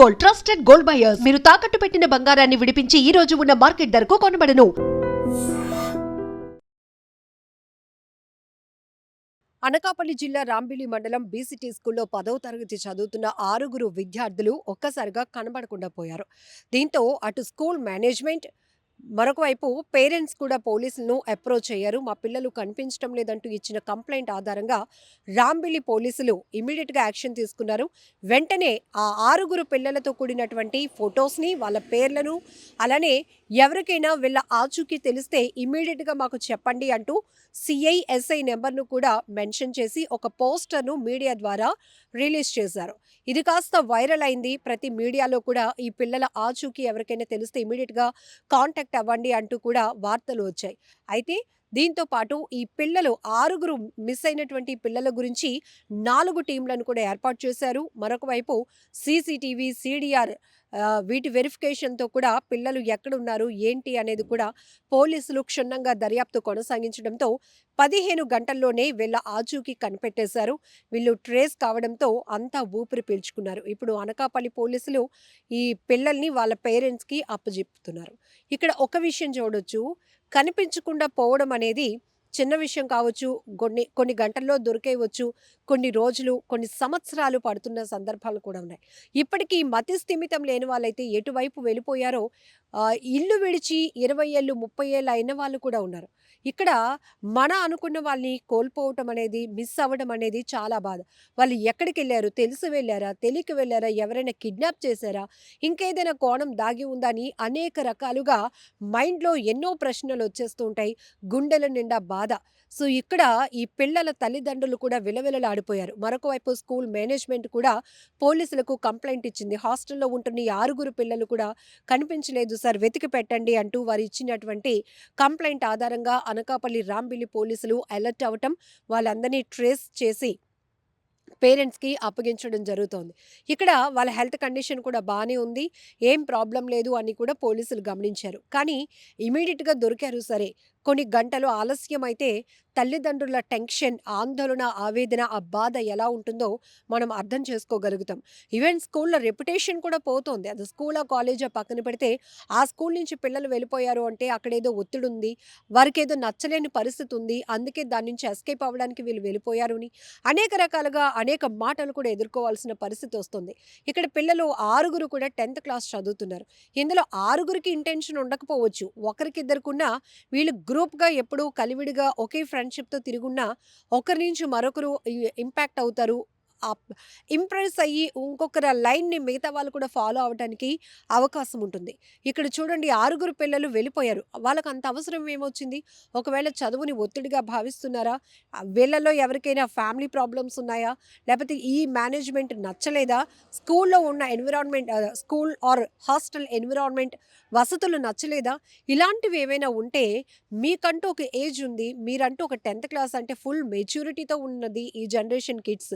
Gold trusted gold buyers మీరు తాకట్టు పెట్టిన బంగారాన్ని విడిపించి ఈ రోజు ఉన్న మార్కెట్ ధరకు కొనబడను. అనకాపల్లి జిల్లా రాంబిలి మండలం బీసీటీ స్కూల్లో పదవ తరగతి చదువుతున్న ఆరుగురు విద్యార్థులు ఒక్కసారిగా కనబడకుండా పోయారు. దీంతో అటు స్కూల్ మేనేజ్మెంట్ మరొక వైపు పేరెంట్స్ కూడా పోలీసులను అప్రోచ్ అయ్యారు. మా పిల్లలు కనిపించడం లేదంటూ ఇచ్చిన కంప్లైంట్ ఆధారంగా రాంబిలి పోలీసులు ఇమీడియట్గా యాక్షన్ తీసుకున్నారు. వెంటనే ఆ ఆరుగురు పిల్లలతో కూడినటువంటి ఫొటోస్ని వాళ్ళ పేర్లను అలానే ఎవరికైనా వీళ్ళ ఆచూకీ తెలిస్తే ఇమ్మీడియట్గా మాకు చెప్పండి అంటూ సిఐఎస్ఐ నెంబర్ను కూడా మెన్షన్ చేసి ఒక పోస్టర్ను మీడియా ద్వారా రిలీజ్ చేశారు. ఇది కాస్త వైరల్ అయింది. ప్రతి మీడియాలో కూడా ఈ పిల్లల ఆచూకీ ఎవరికైనా తెలిస్తే ఇమీడియట్గా కాంటాక్ట్ అవ్వండి అంటూ కూడా వార్తలు వచ్చాయి. అయితే దీంతో పాటు ఈ పిల్లలు ఆరుగురు మిస్ అయినటువంటి పిల్లల గురించి నాలుగు టీంలను కూడా ఏర్పాటు చేశారు. మరొక వైపు సీసీటీవీ సీడీఆర్ వీటి వెరిఫికేషన్తో కూడా పిల్లలు ఎక్కడున్నారు ఏంటి అనేది కూడా పోలీసులు క్షుణ్ణంగా దర్యాప్తు కొనసాగించడంతో పదిహేను గంటల్లోనే వీళ్ళ ఆచూకీ కనిపెట్టేశారు. వీళ్ళు ట్రేస్ కావడంతో అంతా ఊపిరి పీల్చుకున్నారు. ఇప్పుడు అనకాపల్లి పోలీసులు ఈ పిల్లల్ని వాళ్ళ పేరెంట్స్కి అప్పజెప్తున్నారు. ఇక్కడ ఒక విషయం చూడొచ్చు. కనిపించకుండా పోవడం అనేది చిన్న విషయం కావచ్చు కొన్ని కొన్ని గంటల్లో దొరికేయవచ్చు కొన్ని రోజులు కొన్ని సంవత్సరాలు పడుతున్న సందర్భాలు కూడా ఉన్నాయి. ఇప్పటికీ మతి స్థిమితం లేని వాళ్ళైతే ఎటువైపు వెళ్ళిపోయారో ఇల్లు విడిచి ఇరవై ఏళ్ళు ముప్పై ఏళ్ళు అయిన వాళ్ళు కూడా ఉన్నారు. ఇక్కడ మన అనుకున్న వాళ్ళని కోల్పోవటం అనేది మిస్ అవ్వడం అనేది చాలా బాధ. వాళ్ళు ఎక్కడికి వెళ్ళారు తెలిసి వెళ్ళారా తెలియక వెళ్ళారా ఎవరైనా కిడ్నాప్ చేశారా ఇంకేదైనా కోణం దాగి ఉందని అనేక రకాలుగా మైండ్లో ఎన్నో ప్రశ్నలు వచ్చేస్తూ ఉంటాయి. గుండెల నిండా బాధ. సో ఇక్కడ ఈ పిల్లల తల్లిదండ్రులు కూడా విలవిలలాడిపోయారు. మరొక వైపు స్కూల్ మేనేజ్మెంట్ కూడా పోలీసులకు కంప్లైంట్ ఇచ్చింది. హాస్టల్లో ఉంటున్న ఈ ఆరుగురు పిల్లలు కూడా కనిపించలేదు సార్ వెతికి పెట్టండి అంటూ వారు ఇచ్చినటువంటి కంప్లైంట్ ఆధారంగా అనకాపల్లి రాంబిల్లి పోలీసులు అలర్ట్ అవ్వటం వాళ్ళందరినీ ట్రేస్ చేసి పేరెంట్స్కి అప్పగించడం జరుగుతోంది. ఇక్కడ వాళ్ళ హెల్త్ కండిషన్ కూడా బాగానే ఉంది ఏం ప్రాబ్లం లేదు అని కూడా పోలీసులు గమనించారు. కానీ ఇమీడియట్గా దొరికారు సరే కొన్ని గంటలు ఆలస్యం అయితే తల్లిదండ్రుల టెన్షన్ ఆందోళన ఆవేదన ఆ బాధ ఎలా ఉంటుందో మనం అర్థం చేసుకోగలుగుతాం. ఈవెన్ స్కూల్లో రెప్యుటేషన్ కూడా పోతోంది. అది స్కూలా కాలేజా పక్కన పెడితే ఆ స్కూల్ నుంచి పిల్లలు వెళ్ళిపోయారు అంటే అక్కడేదో ఒత్తిడి ఉంది వారికి ఏదో నచ్చలేని పరిస్థితి ఉంది అందుకే దాని నుంచి ఎస్కేప్ అవ్వడానికి వీళ్ళు వెళ్ళిపోయారు అని అనేక రకాలుగా అనేక మాటలు కూడా ఎదుర్కోవాల్సిన పరిస్థితి వస్తుంది. ఇక్కడ పిల్లలు ఆరుగురు కూడా టెన్త్ క్లాస్ చదువుతున్నారు. ఇందులో ఆరుగురికి ఇంటెన్షన్ ఉండకపోవచ్చు. ఒకరికిద్దరికున్నా వీళ్ళు గ్రూప్గా ఎప్పుడూ కలివిడిగా ఒకే ఫ్రెండ్షిప్తో తిరుగున్నా ఒకరి నుంచి మరొకరు ఇంపాక్ట్ అవుతారు. ఇంప్రెస్ అయ్యి ఇంకొకరి లైన్ని మిగతా వాళ్ళు కూడా ఫాలో అవడానికి అవకాశం ఉంటుంది. ఇక్కడ చూడండి ఆరుగురు పిల్లలు వెళ్ళిపోయారు. వాళ్ళకి అంత అవసరం ఏమొచ్చింది? ఒకవేళ చదువుని ఒత్తిడిగా భావిస్తున్నారా? వీళ్ళలో ఎవరికైనా ఫ్యామిలీ ప్రాబ్లమ్స్ ఉన్నాయా? లేకపోతే ఈ మేనేజ్మెంట్ నచ్చలేదా? స్కూల్లో ఉన్న environment school or hostel environment వసతులు నచ్చలేదా? ఇలాంటివి ఏవైనా ఉంటే మీకంటూ ఒక ఏజ్ ఉంది. మీరంటూ ఒక టెన్త్ క్లాస్ అంటే ఫుల్ మెచ్యూరిటీతో ఉన్నది ఈ జనరేషన్ కిడ్స్.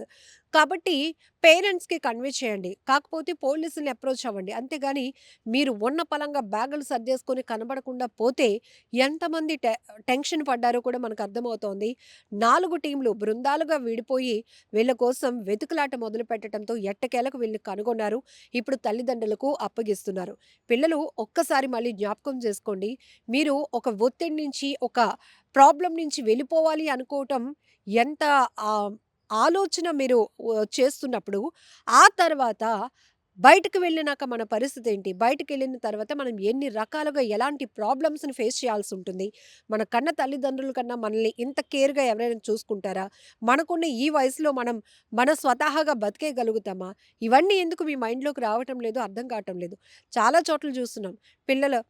కాబట్టి పేరెంట్స్కి కన్వే చేయండి. కాకపోతే పోలీసుల్ని అప్రోచ్ అవ్వండి. అంతేగాని మీరు ఉన్న పలంగా బ్యాగులు సర్దేసుకొని కనబడకుండా పోతే ఎంతమంది టె టెన్షన్ పడ్డారో కూడా మనకు అర్థమవుతోంది. నాలుగు టీంలు బృందాలుగా విడిపోయి వీళ్ళ కోసం వెతుకులాట మొదలు పెట్టడంతో ఎట్టకేలకు వీళ్ళని కనుగొన్నారు. ఇప్పుడు తల్లిదండ్రులకు అప్పగిస్తున్నారు. పిల్లలు ఒక్కసారి మళ్ళీ జ్ఞాపకం చేసుకోండి. మీరు ఒక ఒత్తిడి నుంచి ఒక ప్రాబ్లం నుంచి వెళ్ళిపోవాలి అనుకోవటం ఎంత ఆలోచన మీరు చేస్తున్నప్పుడు ఆ తర్వాత బయటకు వెళ్ళినాక మన పరిస్థితి ఏంటి? బయటకు వెళ్ళిన తర్వాత మనం ఎన్ని రకాలుగా ఎలాంటి ప్రాబ్లమ్స్ని ఫేస్ చేయాల్సి ఉంటుంది? మన కన్న తల్లిదండ్రుల కన్నా మనల్ని ఇంత కేర్గా ఎవరైనా చూసుకుంటారా? మనకున్న ఈ వయసులో మనం మన స్వతహాగా బతికేయగలుగుతామా? ఇవన్నీ ఎందుకు మీ మైండ్లోకి రావటం లేదు అర్థం కావటం లేదు. చాలా చోట్ల చూస్తున్నాం. పిల్లలు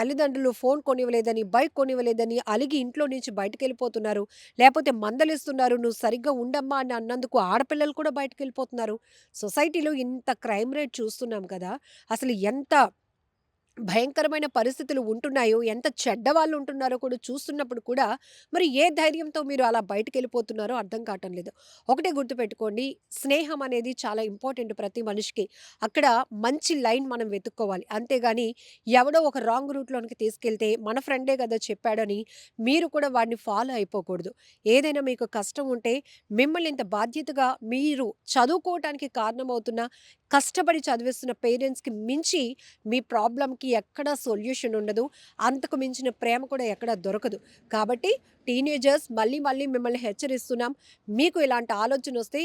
తల్లిదండ్రులు ఫోన్ కొనివ్వలేదని బైక్ కొనివ్వలేదని అలిగి ఇంట్లో నుంచి బయటకు వెళ్ళిపోతున్నారు లేకపోతే మందలిస్తున్నారు నువ్వు సరిగ్గా ఉండమ్మా అని అన్నందుకు ఆడపిల్లలు కూడా బయటకు వెళ్ళిపోతున్నారు సొసైటీలో ఇంత క్రైమ్ రేట్ చూస్తున్నాం కదా! అసలు ఎంత భయంకరమైన పరిస్థితులు ఉంటున్నాయో, ఎంత చెడ్డవాళ్ళు ఉంటున్నారో కూడా చూస్తున్నప్పుడు కూడా మరి ఏ ధైర్యంతో మీరు అలా బయటికెళ్ళిపోతున్నారో అర్థం కావటం లేదు. ఒకటే గుర్తుపెట్టుకోండి స్నేహం అనేది చాలా ఇంపార్టెంట్ ప్రతి మనిషికి. అక్కడ మంచి లైన్ మనం వెతుక్కోవాలి. అంతేగాని ఎవడో ఒక రాంగ్ రూట్‌లోనికి తీసుకెళ్తే మన ఫ్రెండే కదా చెప్పాడని మీరు కూడా వాడిని ఫాలో అయిపోకూడదు. ఏదైనా మీకు కష్టం ఉంటే మిమ్మల్ని ఇంత బాధ్యతగా మీరు చదువుకోవటానికి కారణమవుతున్న, కష్టపడి చదివిస్తున్న పేరెంట్స్‌కి మించి మీ ప్రాబ్లంకి ఎక్కడా సొల్యూషన్ ఉండదు. అంతకు మించిన ప్రేమ కూడా ఎక్కడ దొరకదు. కాబట్టి టీనేజర్స్ మళ్ళీ మళ్ళీ మిమ్మల్ని హెచ్చరిస్తున్నాం. మీకు ఇలాంటి ఆలోచన వస్తే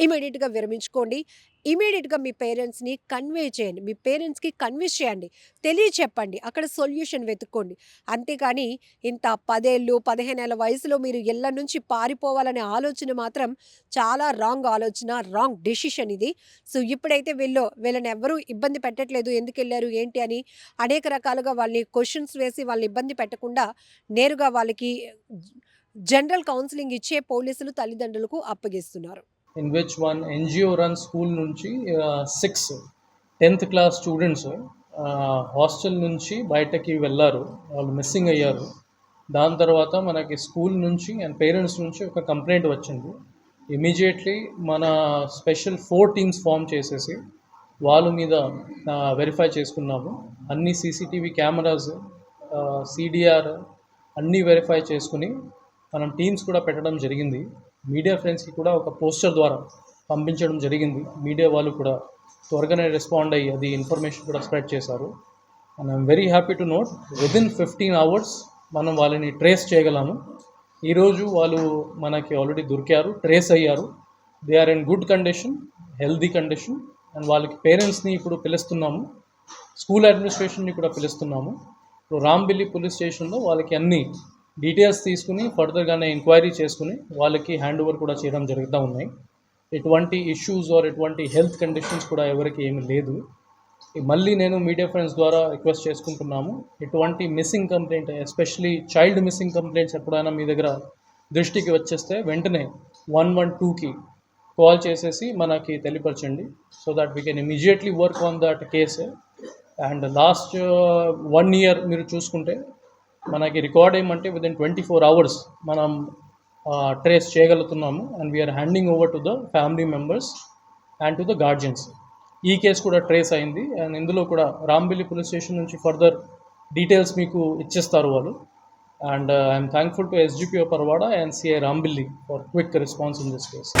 ఇమీడియట్గా విరమించుకోండి. ఇమీడియట్గా మీ పేరెంట్స్‌ని కన్వే చేయండి. మీ పేరెంట్స్‌కి కన్విన్స్ చేయండి. తెలియచెప్పండి. అక్కడ సొల్యూషన్ వెతుక్కోండి. అంతేకాని ఇంత పదేళ్ళు పదిహేనేళ్ళ వయసులో మీరు ఇళ్ళ నుంచి పారిపోవాలనే ఆలోచన మాత్రం చాలా రాంగ్ ఆలోచన. రాంగ్ డెసిషన్ ఇది. సో, ఇప్పుడైతే వీళ్ళు వీళ్ళని ఎవరూ ఇబ్బంది పెట్టట్లేదు. ఎందుకెళ్ళారు? ఏంటి? అని అనేక రకాలుగా వాళ్ళని క్వశ్చన్స్ వేసి వాళ్ళని ఇబ్బంది పెట్టకుండా నేరుగా వాళ్ళకి జనరల్ కౌన్సిలింగ్ ఇచ్చే పోలీసులు తల్లిదండ్రులకు అప్పగిస్తున్నారు. In which one NGO run school నుంచి six tenth class students hostel నుంచి బయటకి వెళ్ళారు వాళ్ళు మిస్సింగ్ అయ్యారు. దాని తర్వాత మనకి స్కూల్ నుంచి అండ్ పేరెంట్స్ నుంచి ఒక కంప్లైంట్ వచ్చింది. ఇమ్మీడియేట్‌లీ మన స్పెషల్ ఫోర్ టీమ్స్ ఫార్మ్ చేసేసి వాళ్ళ మీద వెరిఫై చేసుకున్నాము. అన్ని సీసీటీవీ కెమెరాస్ సిడిఆర్ సీడీఆర్ అన్నీ వెరిఫై చేసుకుని మనం టీమ్స్ కూడా పెట్టడం జరిగింది. మీడియా ఫ్రెండ్స్‌కి కూడా ఒక పోస్టర్ ద్వారా పంపించడం జరిగింది. మీడియా వాళ్ళు కూడా త్వరగానే రెస్పాండ్ అయ్యి అది ఇన్ఫర్మేషన్ కూడా స్ప్రెడ్ చేశారు. And I'm very happy to note within fifteen hours మనం వాళ్ళని ట్రేస్ చేయగలము. ఈరోజు వాళ్ళు మనకి ఆల్రెడీ దొరికారు. ట్రేస్ అయ్యారు. They are in good condition, healthy condition and వాళ్ళకి పేరెంట్స్‌ని ఇప్పుడు పిలుస్తున్నాము. స్కూల్ అడ్మినిస్ట్రేషన్‌ని కూడా పిలుస్తున్నాము. ఇప్పుడు రాంబిల్లి పోలీస్ స్టేషన్‌లో వాళ్ళకి అన్ని డీటెయిల్స్ తీసుకుని ఫర్దర్‌గానే ఎంక్వైరీ చేసుకుని వాళ్ళకి హ్యాండ్ ఓవర్ కూడా చేయడం జరుగుతూ ఉన్నాయి. ఎటువంటి ఇష్యూస్ ఆర్ ఎటువంటి హెల్త్ కండిషన్స్ కూడా ఎవరికి ఏమీ లేదు. మళ్ళీ నేను మీడియా ఫ్రెండ్స్ ద్వారా రిక్వెస్ట్ చేసుకుంటున్నాము. ఎటువంటి missing complaint especially child missing complaints ఎప్పుడైనా మీ దగ్గర దృష్టికి వచ్చేస్తే వెంటనే 112కి కాల్ చేసేసి మనకి తెలియపరచండి. So that we can immediately work on that case. And last one year మీరు చూసుకుంటే మనకి రికార్డ్ ఏమంటే వితిన్ 24 అవర్స్ మనం trace చేయగలుగుతున్నాము. And we are handing over to the family members and to the guardians. ఈ case కూడా trace అయింది. And ఇందులో కూడా రాంబిల్లి పోలీస్ స్టేషన్ నుంచి ఫర్దర్ డీటెయిల్స్ మీకు ఇచ్చేస్తారు వాళ్ళు. And I'm thankful to SGPO Paravada and CI Rambilli for quick response in this case.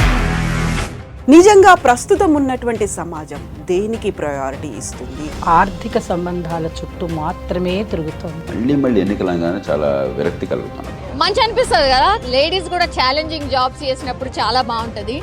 నిజంగా ప్రస్తుతం ఉన్నటువంటి సమాజం దేనికి ప్రయారిటీ ఇస్తుంది? ఆర్థిక సంబంధాల చుట్టూ మాత్రమే తిరుగుతోంది. మళ్ళీ మళ్ళీ ఎన్నికలంగానే చాలా విరక్తి కలుగుతాను మంచి అనిపిస్తుంది కదా? లేడీస్ కూడా ఛాలెంజింగ్ జాబ్స్ చేసినప్పుడు చాలా బాగుంటది.